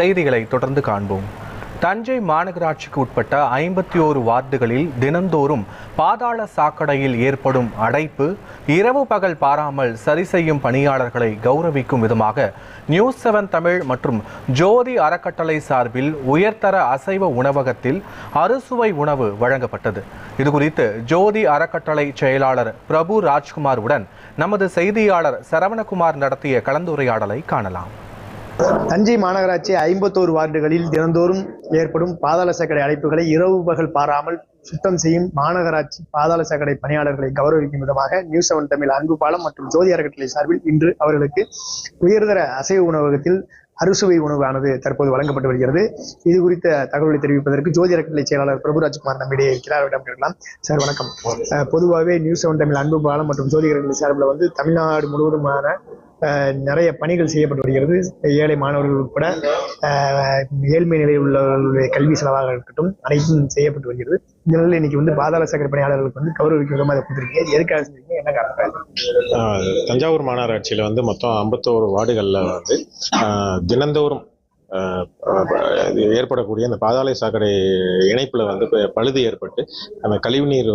செய்திகளை தொடர்ந்து காண்போம். தஞ்சை மாநகராட்சிக்கு உட்பட்ட ஐம்பத்தி ஓரு வார்டுகளில் தினந்தோறும் பாதாள சாக்கடையில் ஏற்படும் அடைப்பு இரவு பகல் பாராமல் சரி செய்யும் பணியாளர்களை கௌரவிக்கும் விதமாக நியூஸ் செவன் தமிழ் மற்றும் ஜோதி அறக்கட்டளை சார்பில் உயர்தர அசைவ உணவகத்தில் அறுசுவை உணவு வழங்கப்பட்டது. இதுகுறித்து ஜோதி அறக்கட்டளை செயலாளர் பிரபு ராஜ்குமாருடன் நமது செய்தியாளர் சரவணகுமார் நடத்திய கலந்துரையாடலை காணலாம். தஞ்சை மாநகராட்சி ஐம்பத்தோரு வார்டுகளில் தினந்தோறும் ஏற்படும் பாதாள சாக்கடை அழைப்புகளை இரவு பகல் பாராமல் சுத்தம் செய்யும் மாநகராட்சி பாதாள சாக்கடை பணியாளர்களை கௌரவிக்கும் விதமாக நியூஸ் செவன் தமிழ் அன்பு பாலம் மற்றும் ஜோதி அறக்கட்டளை சார்பில் இன்று அவர்களுக்கு உயர்தர அசைவ உணவகத்தில் அறுசுவை உணவானது தற்போது வழங்கப்பட்டு வருகிறது. இது குறித்த தகவலை தெரிவிப்பதற்கு ஜோதி அறக்கட்டளை செயலாளர் பிரபுராஜ்குமார் நம்மிடையே இருக்கிறார். அவரிடம் கேட்கலாம். சார் வணக்கம். பொதுவாகவே நியூஸ் செவன் தமிழ் அன்பு பாலம் மற்றும் ஜோதி அறக்கட்டளை சார்பில் வந்து தமிழ்நாடு முழுவதுமான நிறைய பணிகள் செய்யப்பட்டு வருகிறது. ஏழை மாணவர்கள் உட்பட ஏழ்மை நிலையில் உள்ளவர்களுடைய கல்வி செலவாக இருக்கட்டும் அனைத்தும் செய்யப்பட்டு வருகிறது. இந்த நிலையில் இன்னைக்கு வந்து பாதாள சாக்கடை பணியாளர்களுக்கு வந்து கௌரவிக்க விதமாக அதை கொடுத்துருக்கீங்க. எதுக்காக செஞ்சீங்க என்ன காரணம் ஆஹ் தஞ்சாவூர் மாநகராட்சியில் வந்து மொத்தம் ஐம்பத்தோரு வார்டுகளில் வந்து ஆஹ் தினந்தோறும் ஏற்படக்கூடிய அந்த பாதாள சாக்கடை இணைப்பில் வந்து பழுது ஏற்பட்டு அந்த கழிவுநீர்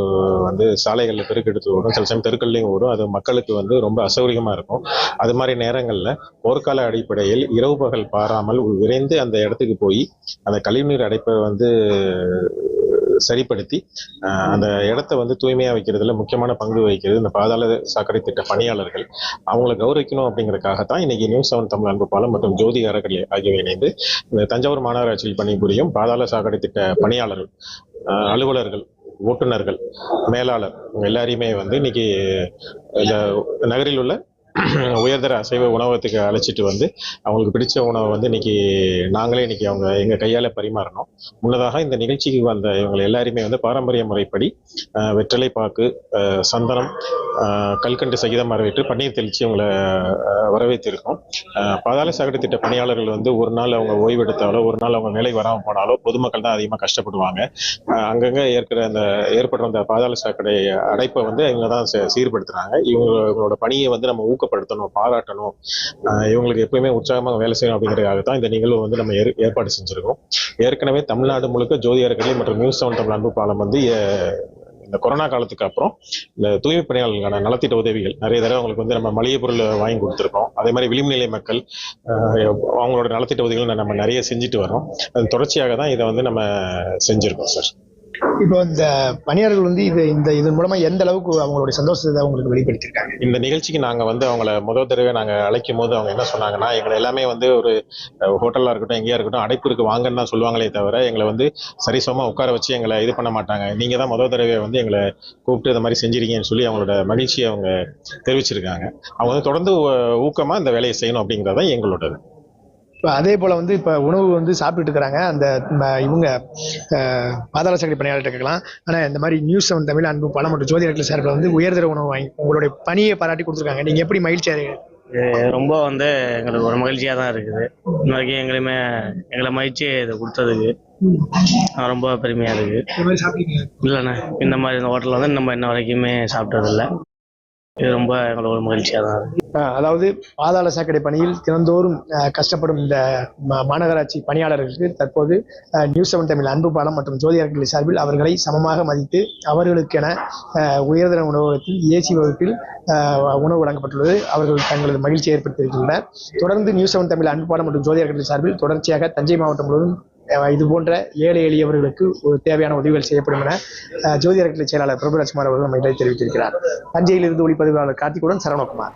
வந்து சாலைகளில் பெருக்கெடுத்து ஓடும். சில சமயம் தெருக்கள்லையும் ஓடும். அது மக்களுக்கு வந்து ரொம்ப அசௌகரியமாக இருக்கும். அது மாதிரி நேரங்களில் போர்க்கால அடிப்படையில் இரவு பகல் பாராமல் விரைந்து அந்த இடத்துக்கு போய் அந்த கழிவுநீர் அடைப்பை வந்து சரிப்படுத்தி அந்த இடத்த வந்து தூய்மையா வைக்கிறதுல முக்கியமான பங்கு வகிக்கிறது இந்த பாதாள சாக்கடை திட்ட பணியாளர்கள். அவங்களை கௌரவிக்கணும் அப்படிங்கறதுக்காகத்தான் இன்னைக்கு நியூஸ் செவன் தமிழ் அன்பாலம் மற்றும் ஜோதி அறக்கட்டளை ஆகியவை இணைந்து இந்த தஞ்சாவூர் மாநகராட்சியில் பணிபுரியும் பாதாள சாக்கடை திட்ட பணியாளர்கள் அலுவலர்கள் ஓட்டுநர்கள் மேலாளர் எல்லாரையுமே வந்து இன்னைக்கு இந்த நகரில் உள்ள உயர்தர அசைவ உணவகத்துக்கு அழைச்சிட்டு வந்து அவங்களுக்கு பிடிச்ச உணவை வந்து இன்னைக்கு நாங்களே இன்னைக்கு அவங்க எங்கள் கையால் பரிமாறணும். முன்னதாக இந்த நிகழ்ச்சிக்கு வந்த இவங்க எல்லாருமே வந்து பாரம்பரிய முறைப்படி வெற்றிலை பாக்கு சந்தனம் கல்கண்டு சகிதம் வரவேற்று பன்னீர் தெளித்து அவங்களை வரவேற்றிருக்கோம். பாதாள சாக்கடை திட்ட பணியாளர்கள் வந்து ஒரு நாள் அவங்க ஓய்வெடுத்தாலோ ஒரு நாள் அவங்க வேலை வராமல் போனாலோ பொதுமக்கள் தான் அதிகமாக கஷ்டப்படுவாங்க. அங்கங்கே ஏற்கிற அந்த ஏற்படுற அந்த பாதாள சாக்கடை அடைப்பை வந்து இவங்க தான் சீர்படுத்துகிறாங்க இவங்க இவங்களோட பணியை வந்து நம்ம ஊக்கப்படுத்தணும் பாராட்டணும். இவங்களுக்கு எப்பயுமே உற்சாகமாக வேலை செய்யணும் அப்படிங்கிறதுக்காக தான் இந்த நிகழ்வு வந்து நம்ம ஏற்பாடு செஞ்சிருக்கோம். ஏற்கனவே தமிழ்நாடு முழுக்க ஜோதி அறக்கட்டளை மற்றும் நியூஸ் செவன் தமிழ் அன்பு பாலம் வந்து இந்த கொரோனா காலத்துக்கு அப்புறம் இந்த தூய்மை பணியாளர்களுக்கான நலத்திட்ட உதவிகள் நிறைய தடவை அவங்களுக்கு வந்து நம்ம மளிகை பொருள் வாங்கி கொடுத்துருக்கோம் அதே மாதிரி விளிம்பு நிலை மக்கள் அவங்களோட நலத்திட்ட உதவிகள் நம்ம நிறைய செஞ்சுட்டு வரோம் அது தொடர்ச்சியாக தான் இதை வந்து நம்ம செஞ்சிருக்கோம் சார். இப்போ இந்த பணியாளர்கள் வந்து இது இந்த இதன் மூலமா எந்த அளவுக்கு அவங்களுடைய சந்தோஷத்தை அவங்களுக்கு வெளிப்படுத்திருக்காங்க இந்த நிகழ்ச்சிக்கு நாங்க வந்து அவங்கள முதல் தடவை நாங்க அழைக்கும் போது அவங்க என்ன சொன்னாங்கன்னா எங்களை எல்லாமே வந்து ஒரு ஹோட்டலா இருக்கட்டும் எங்கேயா இருக்கட்டும் அடைப்பிற்கு வாங்கன்னு தான் சொல்லுவாங்களே தவிர எங்களை வந்து சரிசமமா உட்கார வச்சு எங்களை இது பண்ண மாட்டாங்க. நீங்க தான் முதல் தடவை வந்து எங்களை கூப்பிட்டு இந்த மாதிரி செஞ்சிருக்கீங்கன்னு சொல்லி அவங்களோட மகிழ்ச்சியை அவங்க தெரிவிச்சிருக்காங்க. அவங்க வந்து தொடர்ந்து ஊக்கமா இந்த வேலையை செய்யணும் அப்படிங்கறதுதான் எங்களோடது. இப்போ அதே போல வந்து இப்போ உணவு வந்து சாப்பிட்டுட்டு இருக்கிறாங்க. அந்த இவங்க பாதாள சாக்கடை பணியாளர்கிட்ட கேட்கலாம். ஆனா இந்த மாதிரி நியூஸ் செவன் தமிழ் அன்பு பலம் மற்றும் ஜோதி அறக்கட்டளை சார்பில் வந்து உயர்தர உணவு வாங்கி உங்களுடைய பணியை பாராட்டி கொடுத்துருக்காங்க. நீங்க எப்படி மகிழ்ச்சியா இருக்கு இது ரொம்ப வந்து எங்களுக்கு ஒரு மகிழ்ச்சியாக தான் இருக்குது. இன்ன வரைக்கும் எங்களையுமே எங்களை மகிழ்ச்சி இதை கொடுத்ததுக்கு. ரொம்ப பெருமையாக இருக்கு. இந்த மாதிரி சாப்பிட்டீங்க இல்லைண்ணே இந்த மாதிரி இந்த ஹோட்டலில் வந்து நம்ம இன்ன வரைக்குமே சாப்பிட்டதில்ல. இது ரொம்ப எங்களுக்கு ஒரு மகிழ்ச்சியாக தான் இருக்கு. அதாவது பாதாள சாக்கடை பணியில் தினந்தோறும் கஷ்டப்படும் இந்த மாநகராட்சி பணியாளர்களுக்கு தற்போது நியூஸ் செவன் தமிழ் அன்பு பாலம் மற்றும் ஜோதி சார்பில் அவர்களை சமமாக மதித்து அவர்களுக்கென உயர்தர உணவகத்தில் ஏசி வகுப்பில் உணவு வழங்கப்பட்டுள்ளது. அவர்கள் தங்களது மகிழ்ச்சியை ஏற்படுத்தியிருக்கின்றனர். தொடர்ந்து நியூஸ் செவன் தமிழ் அன்பு பாலம் மற்றும் ஜோதி சார்பில் தொடர்ச்சியாக தஞ்சை மாவட்டம் முழுவதும் இது போன்ற ஏழை எளியவர்களுக்கு ஒரு தேவையான உதவிகள் செய்யப்படும் என ஜோதி அறக்கட்டளை செயலாளர் பிரபுராஜ்குமார் அவர்கள் நம்மிடையே தெரிவித்திருக்கிறார் தஞ்சையிலிருந்து ஒளிப்பதிவாளர் கார்த்திகுடன் சரவணகுமார்.